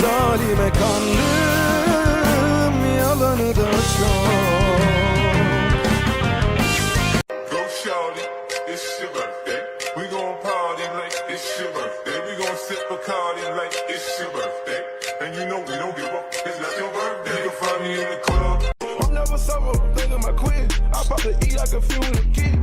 Zalime kandım yalanı da çok Go shawty, it's your birthday. We gon' party like it's your birthday. We gon' sip Bacardi like it's your birthday. And you know we don't give up, it's not your birthday. You can find me in the club. I'm never sober, thinking my quit I pop the E like a fuel kid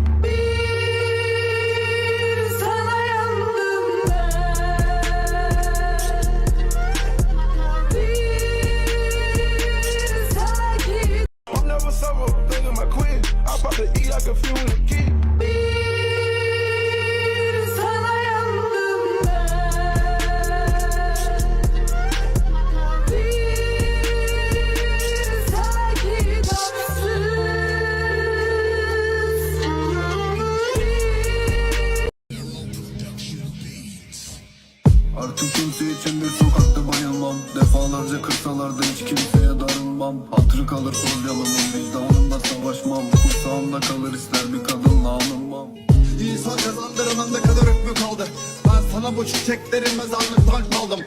kimse için bir sokakta bayılmam Defalarca kırsalarda hiç kimseye darılmam. Hatırı kalır sosyalımın vicdanımda savaşmam. Kursağımda kalır ister bir kadınla alınmam İnsan kazandıran ne kadar hükmü kaldı. Ben sana bu çiçeklerin mezarlıktan kaldım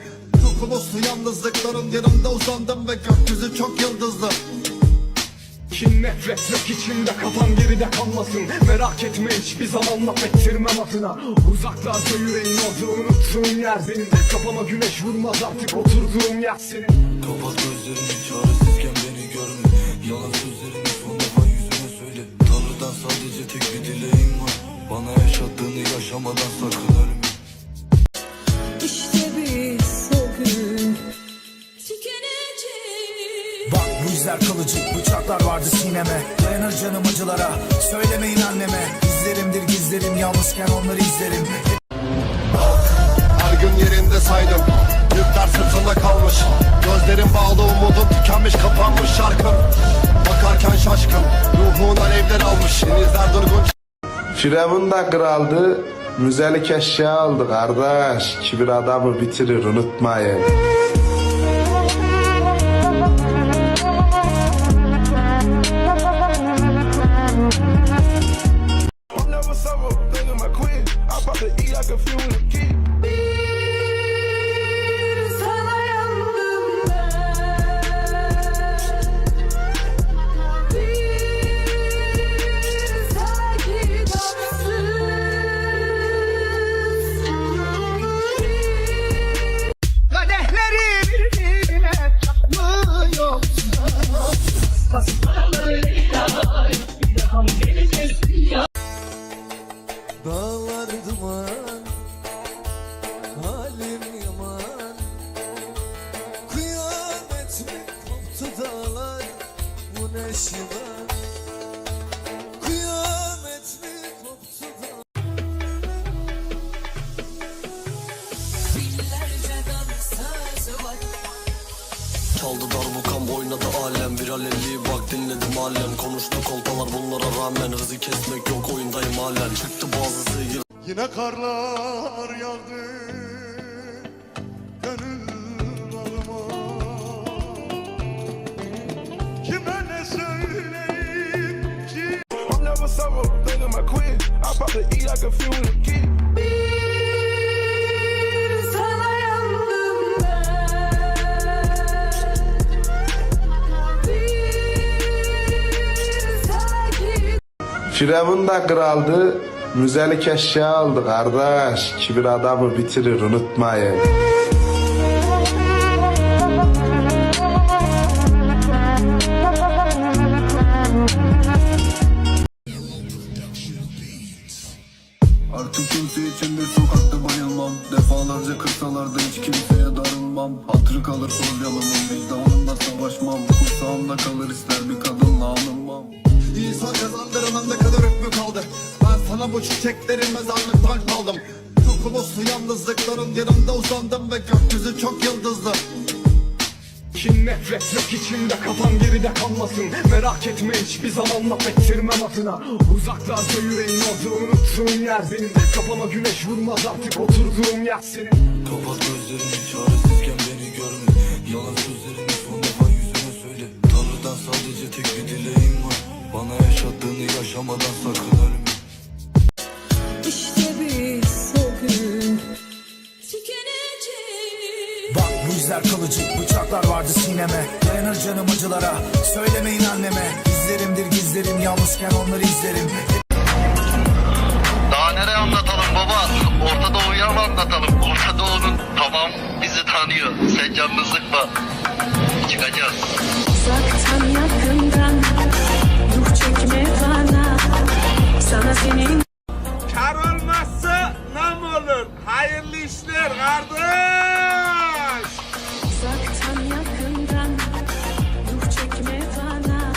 Çok uluslu yalnızlıkların yanımda uzandım Ve gökyüzü çok yıldızlı Kin nefret yok içimde kafam geride kalmasın. Merak etme hiçbir zaman laf ettirmem adına. Uzaklarda yüreğin orada unuttuğun yer benim Kafama güneş vurmaz artık oturduğum yer senin. Kapat gözlerini çaresizken beni görme. Yalan sözlerini son defa yüzüme söyle. Tanrı'dan sadece tek bir dileğim var. Bana yaşattığını yaşamadan sakın ölme İzler kalıcı bıçaklar vardı sineme. Dayanır canım acılara söylemeyin anneme. İzlerimdir gizlerim yalnızken onları izlerim. Her gün yerinde saydım Yükler sırtında kalmış. Gözlerim bağlı umudum tükenmiş kapanmış şarkım. Bakarken şaşkın Ruhun alevler almış. Denizler durgun. Firavun da kraldı, müzelik eşya aldı kardeş. Kibir adamı bitirir unutmayın. Dağlar duman Halim yaman. Kıyamet mi koptu dağlar? Bu ne şivan bak dinledim halen. Konuştu kolpalar bunlara rağmen Hızı kesmek yok. Oyundayım halen. Çıktı bazısı yıl Yine karlar yağdı. Gönül bağıma Kime ne söyleyeyim ki? I'm never sober, thinking my quit I pop the E like a fuel kid Firavun da kraldı, müzelik eşya aldı kardeş. Kibir adamı bitirir unutmayın. Artık kimse için bir sokakta bayılmam Defalarca kırsalarda hiç kimseye darılmam Hatırı kalır sosyalımın vicdanımda savaşmam Kursağımda kalır ister bir kadınla alınmam İnsan kazandıran ne kadar hükmü kaldı. Ben sana bu çiçeklerin mezarlıktan kaldım Çok uluslu yalnızlıkların yanımda uzandım Ve gökyüzü çok yıldızlı. Kin nefret yok içimde kafam geride kalmasın. Merak etme hiçbir zaman laf ettirmem adına. Uzaklarda yüreğin orada unuttuğun yer benim. Kafama güneş vurmaz artık oturduğum yer senin yaşamadan sakın ölme İşte biz o gün tükeneceğiz Bak bu izler kalıcı bıçaklar vardı sineme Dayanır canım acılara Söylemeyin anneme İzlerimdir gizlerim Yalnızken onları izlerim Daha nereye anlatalım baba? Orta Doğu'yu mı anlatalım? Orta Doğu'nun tamam bizi tanıyor. Sen canını sıkma. Çıkacağız. Uzaktan yakından Sana senin Kar olmazsa nam olur. Hayırlı işler kardeş. Uzaktan yakından Ruh çekme bana.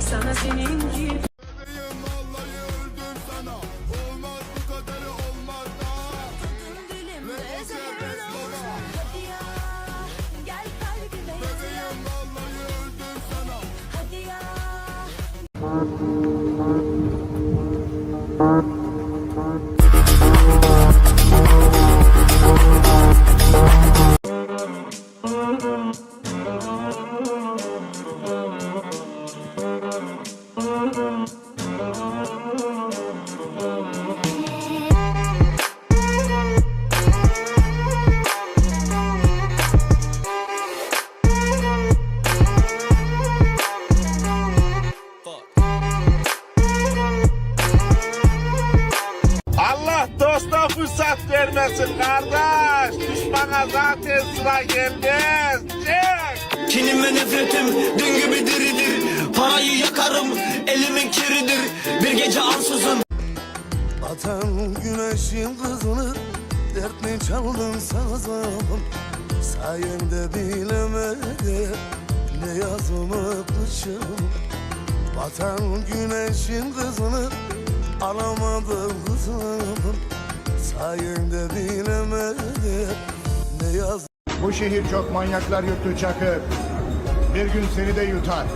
Sana senin gibi Gel kalbime Mm-hmm. Atan güneşin kızını Dert mi çaldın sazım Sayende bilemedim Ne yazımı kışım Vatan güneşin kızını Alamadım kızım. Sayende bilemedim Ne yazımı Bu şehir çok manyaklar yuttu Çakır Bir gün seni de yutar.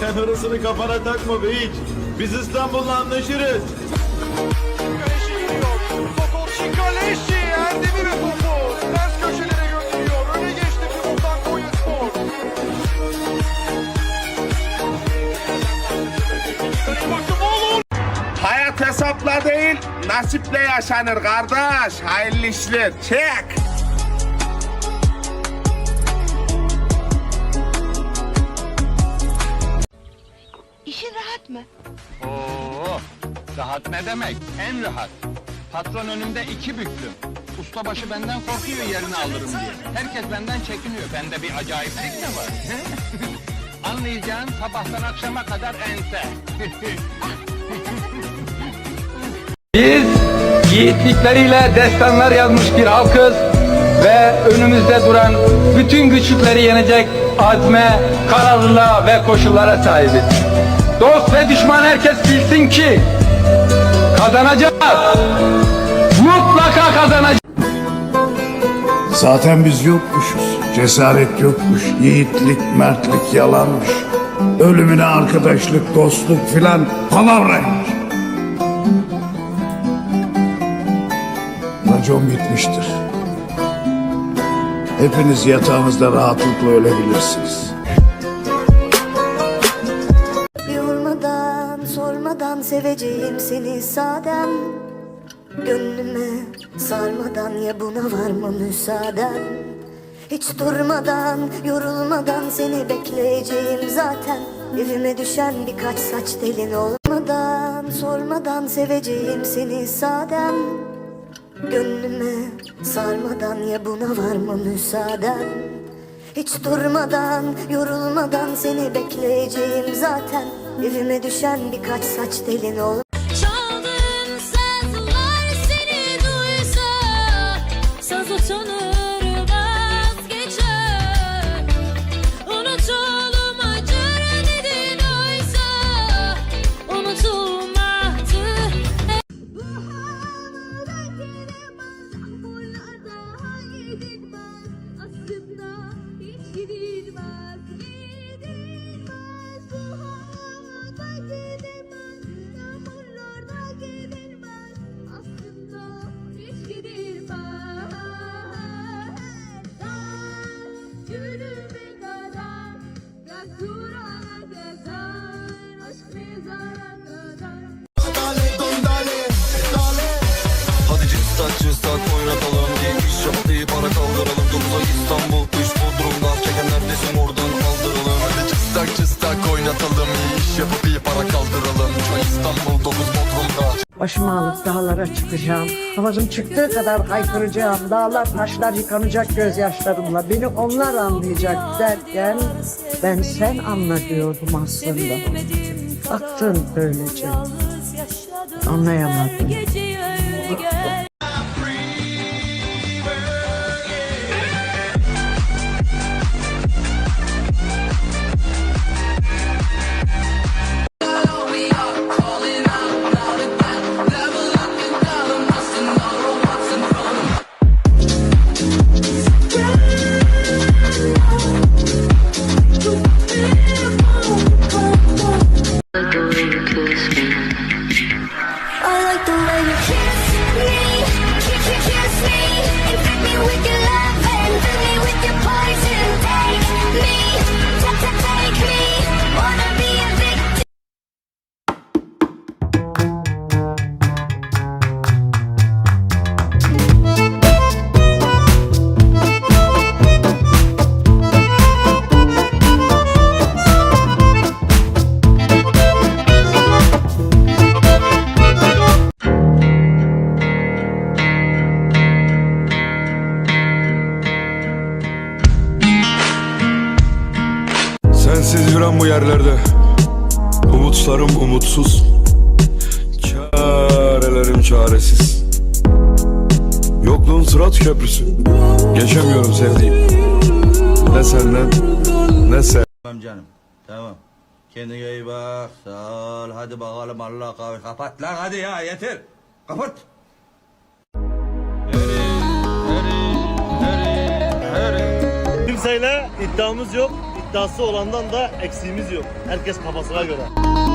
Sen hırısını kafana takma be hiç Biz İstanbul'la anlaşırız Hayat hesapla değil, nasiple yaşanır kardeş. Hayırlı işler. Çek. İşin rahat mı? Oo, rahat ne demek? En rahat. Patron önümde iki büklüm. Ustabaşı benden korkuyor yerini alırım diye. Herkes benden çekiniyor. Bende bir acayiplik de var. Anlayacağın sabahtan akşama kadar ense. Biz yiğitlikleriyle destanlar yazmış bir halkız ve önümüzde duran bütün güçlükleri yenecek azme, kararlılığa ve koşullara sahibiz. Dost ve düşman herkes bilsin ki kazanacağız. Mutlaka kazanacağız. Zaten biz yokmuşuz Cesaret yokmuş Yiğitlik, mertlik yalanmış Ölümüne arkadaşlık, dostluk filan palavraymış Racon bitmiştir Hepiniz yatağınızda rahatlıkla ölebilirsiniz. Sadem Gönlüme sarmadan ya buna var mı müsaaden Hiç durmadan, yorulmadan seni bekleyeceğim zaten. Evime düşen birkaç saç telin olmadan Sormadan seveceğim seni sadem. Gönlüme sarmadan ya buna var mı müsaaden Hiç durmadan, yorulmadan seni bekleyeceğim zaten. Evime düşen birkaç saç telin ol atalım iyi iş yapıp iyi para kaldıralım Çoğu İstanbul 9 Bodrum'da Başımı alıp dağlara çıkacağım. Havazım çıktığı kadar haykıracağım. Dağlar taşlar yıkanacak gözyaşlarımla. Beni onlar anlayacak derken ben sen anla diyordum aslında. Baktın böylece. Anlayamadın. Umutsuz Çarelerim çaresiz. Yokluğun sırat köprüsü. Geçemiyorum sevdiğim. Ne senden ne sen. Tamam canım tamam. Kendine iyi bak sağ ol. Hadi bakalım Allah kahve kapat lan hadi ya yeter. Kapat. Kimseyle iddiamız yok. İddiası olandan da eksiğimiz yok. Herkes kafasına göre.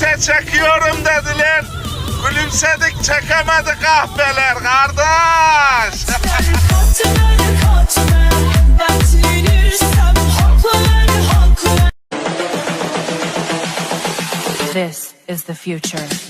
Gülümse çekiyorum dediler. Gülümsedik çekemedik kahveler kardeş. This is the future.